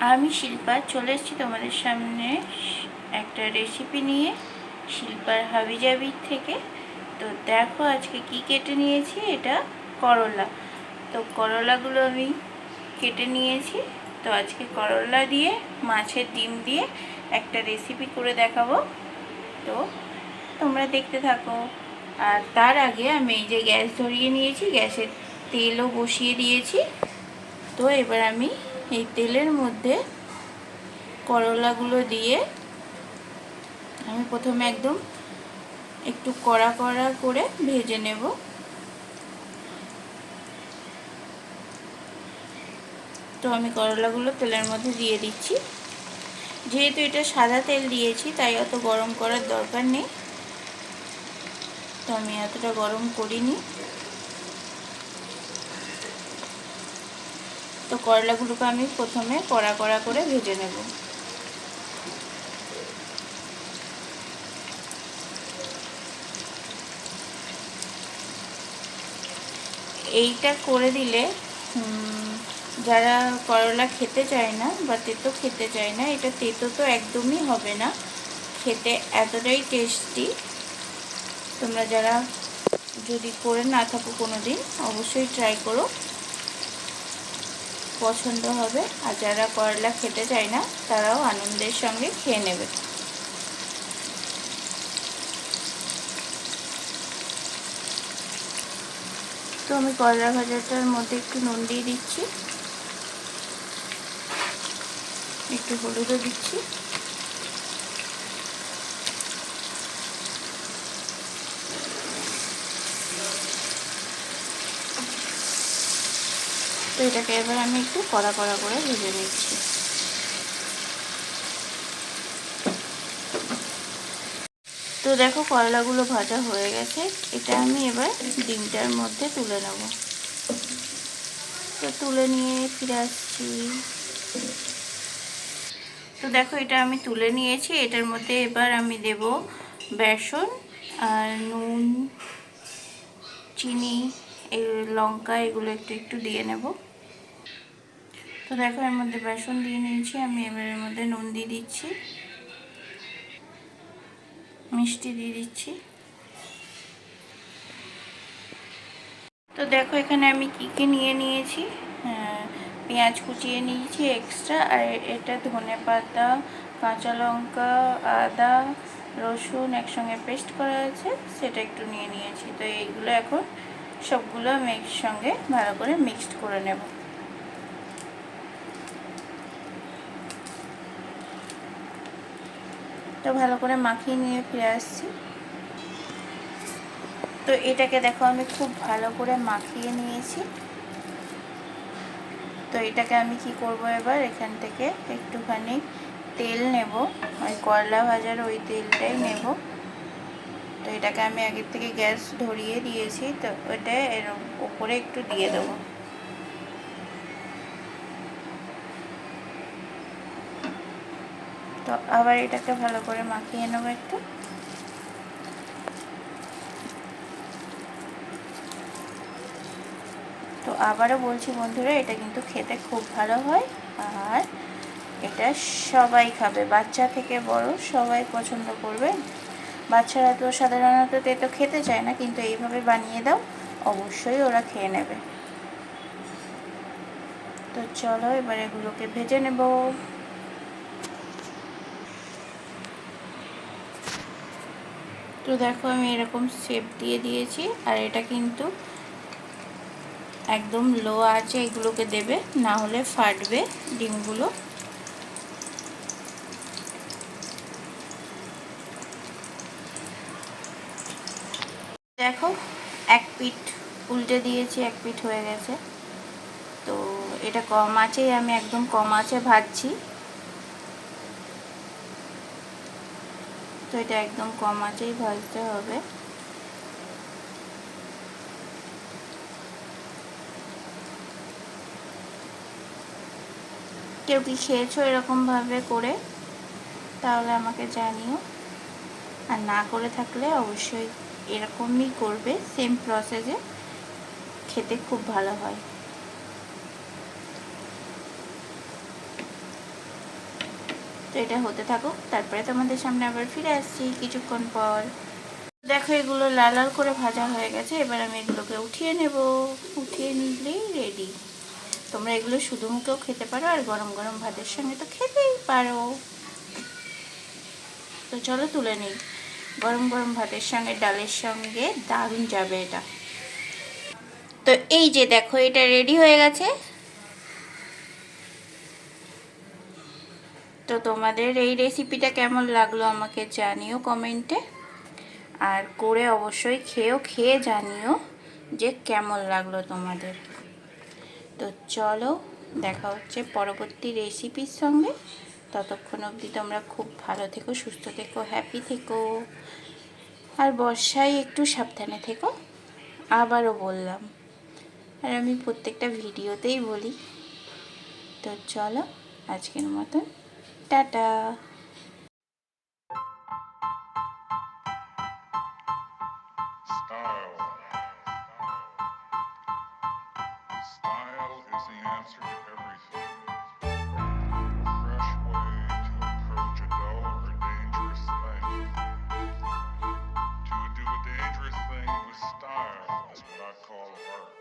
আমি শিল্পা, চলে এসেছি তোমাদের সামনে একটা রেসিপি নিয়ে শিল্পার হাবিজাবির থেকে। তো দেখো আজকে কি কেটে নিয়েছি, এটা করলা। তো করলাগুলো আমি কেটে নিয়েছি। তো আজকে করলা দিয়ে, মাছের ডিম দিয়ে একটা রেসিপি করে দেখাবো। তো তোমরা দেখতে থাকো। আর তার আগে আমি এই যে গ্যাস ধরিয়ে নিয়েছি, গ্যাসের তেলও বসিয়ে দিয়েছি। তো এবার আমি এই তেলের মধ্যে করলাগুলো দিয়ে আমি প্রথমে একদম একটু কড়া কড়া করে ভেজে নেব। তো আমি করলাগুলো তেলের মধ্যে দিয়ে দিচ্ছি। যেহেতু এটা সাদা তেল দিয়েছি, তাই অত গরম করার দরকার নেই। তো আমি এতটা গরম করিনি। তো করলাগুলোকে আমি প্রথমে কড়া কড়া করে ভেজে নেব। এইটা করে দিলে যারা করলা খেতে চায় না বা তেতো খেতে চায় না, এটা তেতো তো একদমই হবে না। খেতে এতটাই টেস্টি তোমরা যারা যদি করে না থাকো কোনো দিন অবশ্যই ট্রাই করো। পছন্দ হবে। আর যারা করলা খেতে চায় না, তারাও আনন্দের সঙ্গে খেয়ে নেবে। তো আমি করলা ভাজাটার মধ্যে একটু নুন দিয়ে দিচ্ছি। একটু হলুদও দিচ্ছি। তো এটাকে এবার আমি একটু কড়া কড়া করে ভেজে নিচ্ছি। তো দেখো করলাগুলো ভাজা হয়ে গেছে। এটা আমি এবার ডিমটার মধ্যে তুলে নেব। তো তুলে নিয়ে ফিরে আসছি। তো দেখো এটা আমি তুলে নিয়েছি। এটার মধ্যে এবার আমি দেব বেসন আর নুন, চিনি এই লঙ্কা এগুলো একটু একটু দিয়ে নেব। তো দেখো, এর মধ্যে বেসন দিয়ে নিয়েছি। আমি এবার এর মধ্যে নুন দিয়ে দিচ্ছি। মিষ্টি দিয়ে দিচ্ছি। তো দেখো, এখানে আমি কী কী নিয়ে নিয়েছি? পেঁয়াজ কুচিয়ে নিয়েছি এক্সট্রা আর এটা ধনে পাতা, কাঁচা লঙ্কা, আদা, রসুন একসঙ্গে পেস্ট করা আছে, সেটা একটু নিয়ে নিয়েছি। তো এইগুলো এখন সবগুলো আমি একসঙ্গে ভালো করে মিক্সড করে নেব। তো ভালো করে মাখিয়ে নিয়ে ফিরে আসছি। তো এটাকে দেখো আমি খুব ভালো করে মাখিয়ে নিয়েছি। তো এটাকে আমি কি করব এবার? এখান থেকে একটুখানি তেল নেব। ওই করলা ভাজার ওই তেলটাই নেব। তো এটাকে আমি আগের থেকে গ্যাস ধরিয়ে দিয়েছি, তো ওটা এর উপরে একটু দিয়ে দেবো। তো আবার এটাকে ভালো করে মাখিয়ে নেব একটু। তো আবারও বলছি বন্ধুরা, এটা কিন্তু খেতে খুব ভালো হয়, আর এটা সবাই খাবে, বাচ্চা থেকে বড় সবাই পছন্দ করবে। বাচ্চারা তো সাধারণত তেতো খেতে চায় না, কিন্তু এইভাবে বানিয়ে দাও, অবশ্যই ওরা খেয়ে নেবে। তো চলো এবার এগুলোকে ভেজে নেব। তো দেখো আমি এরকম শেপ দিয়ে দিয়েছি, আর এটা কিন্তু একদম লো আছে এগুলোকে দেবে, না হলে ফাটবে ডিমগুলো। দেখো, এক পিঠ উল্টে দিয়েছি, এক পিঠ হয়ে গেছে। তো এটা কম আছেই, আমি একদম কম আছে ভাজছি। তো এটা একদম কম আছেই ভাজতে হবে। কেউ কি খেয়েছো এরকমভাবে করে? তাহলে আমাকে জানিও। আর না করে থাকলে অবশ্যই এরকমই করবে সেম প্রসেসে খেতে খুব ভালো হয়। তো এটা হতে থাকুক, তারপরে তোমাদের সামনে আবার ফিরে আসছি কিছুক্ষণ পর। দেখো এগুলো লাল লাল করে ভাজা হয়ে গেছে, এবার আমি এগুলোকে উঠিয়ে নেব। উঠিয়ে নিলেই রেডি তোমরা এগুলো শুধু মুখেও খেতে পারো, আর গরম গরম ভাতের সঙ্গে তো খেতেই পারো। তো চলো তুলে নিই। গরম গরম ভাতের সঙ্গে, ডালের সঙ্গে দারুণ যাবে এটা। তো এই যে দেখো, এটা রেডি হয়ে গেছে। তো তোমাদের এই রেসিপিটা কেমন লাগল আমাকে জানিও কমেন্টে। আর করে অবশ্যই খেয়েও, খেয়ে জানিও যে কেমন লাগল তোমাদের। তো চলো, দেখা হচ্ছে পরবর্তী রেসিপির সঙ্গে। ততক্ষণ অবধি তোমরা খুব ভালো থেকো, সুস্থ থেকো হ্যাপি থেকো আর বর্ষায় একটু সাবধানে থেকো, আবারও বললাম আর আমি প্রত্যেকটা ভিডিওতেই বলি, তো চলো আজকের মতন, tata Style. Is the answer to everything. call of art.